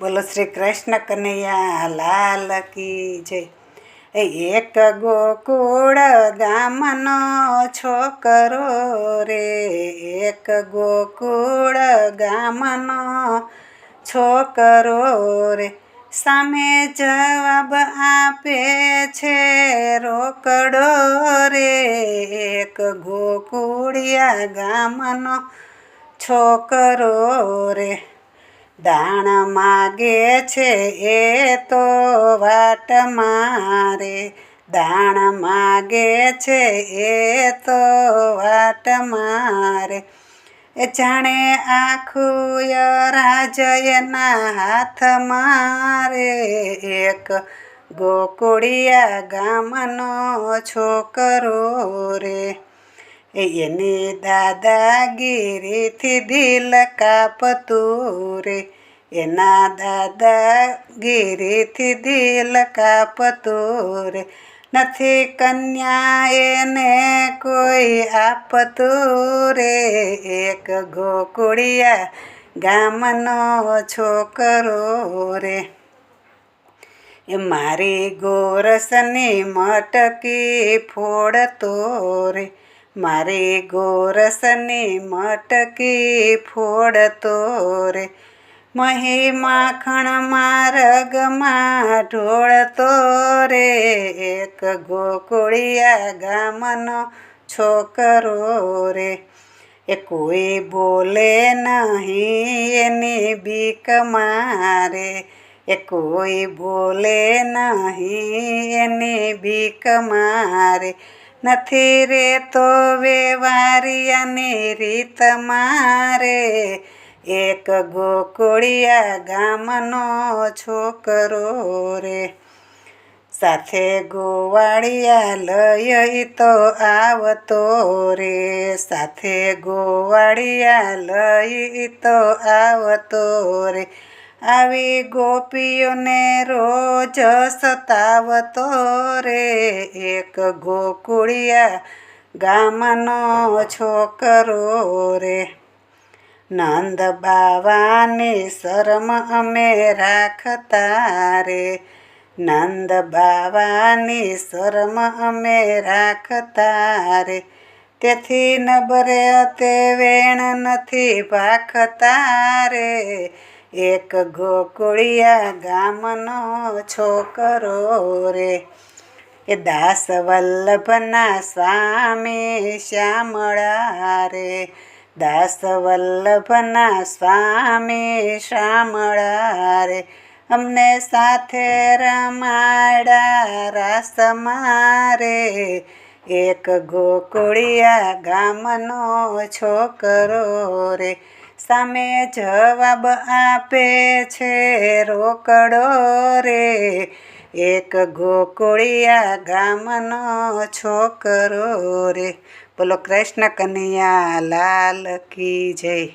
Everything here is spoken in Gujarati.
બોલો શ્રી કૃષ્ણ કનૈયા, લાલ કી જય. એ એક ગોકુળ ગામનો છોકરો રે, એક ગોકુળ ગામનો છોકરો રે. સામે જવાબ આપે છે રોકડો રે, એક ગોકુળિયા ગામનો છોકરો રે. દાણ માગે છે એ તો વાટ મારે. દાણ માગે છે એ તો વાટ મારે. એ જાણે આખું રાજયના હાથ મારે. એક ગોકુળિયા ગામનો છોકરો રે. એની દાદાગીરીથી દિલ કાપતું રે. એના દાદાગીરીથી દિલ કાપતું રે. નથી કન્યા એને કોઈ આપતું રે. એક ગોકુળિયા ગામનો છોકરો રે. એ મારી ગોરસની મટકી ફોડતો રે. મારી ગોરસની મટકી ફોડતો રે. મહી માખણ મારગમાં ઢોળતો રે. એક ગોકુળિયા ગામનો છોકરો રે. એ કોઈ બોલે નહીં એની બીક મારે. એ કોઈ બોલે નહીં એની બીક મારે. નથી રે તો વેવારિયાની રીત મારે. એક ગોકુળિયા ગામનો છોકરો રે. સાથે ગોવાળિયા લય તો આવતો રે. સાથે ગોવાળિયા લઈ તો આવતો રે. આવી ગોપીઓને રોજ સતાવતો રે. એક ગોકુળિયા ગામનો છોકરો રે. નંદ બાવાની શરમ અમે રાખતા રે. નંદ બાવાની શરમ અમે રાખતા રે. તેથી નબરે તે વેણ નથી ભાખતા રે. એક ગોકુળિયા ગામનો છોકરો રે. એ દાસ વલ્લભના સ્વામી શ્યામળા રે. દાસ વલ્લભના સ્વામી શ્યામળા રે. અમને સાથે રમાડા રાસ મારે એક ગોકુળિયા ગામનો છોકરો રે. સામે જવાબ આપે છે, રોકડો રે. એક ગોકુળિયા ગામનો છોકરો રે. બોલો કૃષ્ણ કનૈયા લાલ કી જય.